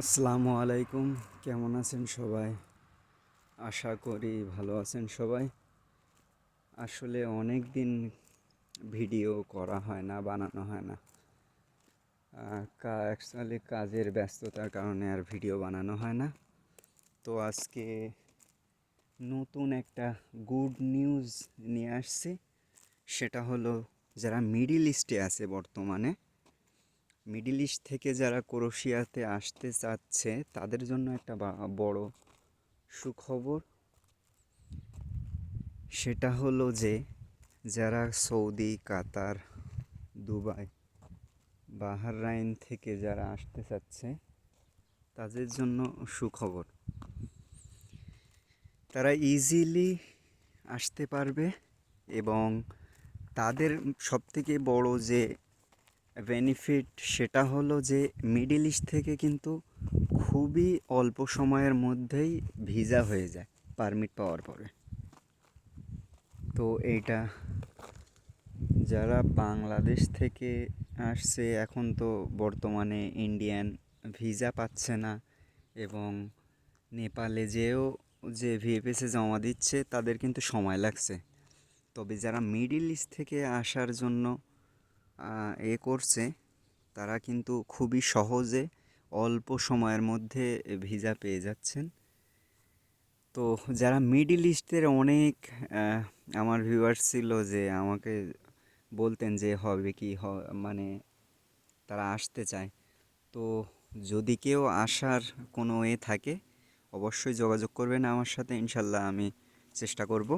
আসসালামু আলাইকুম। কেমন আছেন সবাই? আশা করি ভালো আছেন সবাই। আসলে অনেক দিন ভিডিও করা হয় না, বানানো হয় না। অ্যাকচুয়ালি কাজের ব্যস্ততার কারণে আর ভিডিও বানানো হয় না। তো আজকে নতুন একটা গুড নিউজ নিয়ে আসছি। সেটা হলো, যারা মিডিল ইস্টে আছে বর্তমানে মিডিল ইস্ট থেকে যারা ক্রোশিয়াতে আসতে চাচ্ছে, তাদের জন্য একটা বড় সুখবর সেটা হলো যে, যারা সৌদি, কাতার, দুবাই, বাহারাইন থেকে যারা আসতে চাচ্ছে, তাদের জন্য সুখবর। তারা ইজিলি আসতে পারবে এবং তাদের সবথেকে বড় যে বেনিফিট সেটা হলো যে মিডিল ইস্ট থেকে কিন্তু খুবই অল্প সময়ের মধ্যেই ভিসা হয়ে যায় পারমিট পাওয়ার পরে। তো এইটা যারা বাংলাদেশ থেকে আসছে, এখন তো বর্তমানে ইন্ডিয়ান ভিসা পাচ্ছে না এবং নেপালে যেও যে ভিএফএসে জমা দিচ্ছে, তাদের কিন্তু সময় লাগছে। তবে যারা মিডিল ইস্ট থেকে আসার জন্য এ করছে, তারা কিন্তু খুবই সহজে অল্প সময়ের মধ্যে ভিসা পেয়ে যাচ্ছেন। তো যারা মিডিল ইস্টের অনেক আমার ভিউয়ার্স ছিল যে আমাকে বলতেন যে হবে কি মানে তারা আসতে চায়। তো যদি কেউ আসার কোনো এ থাকে, অবশ্যই যোগাযোগ করবেন আমার সাথে, ইনশাল্লাহ আমি চেষ্টা করব।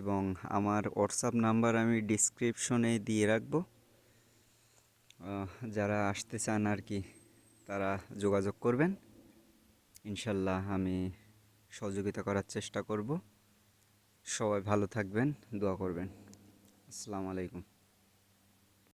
এবং আমার হোয়াটসঅ্যাপ নাম্বার আমি ডিসক্রিপশনে দিয়ে রাখব। যারা আসতে চান আর কি, তারা যোগাযোগ করবেন। ইনশাল্লাহ আমি সহযোগিতা করার চেষ্টা করব। সবাই ভালো থাকবেন, দোয়া করবেন। আসসালামু আলাইকুম।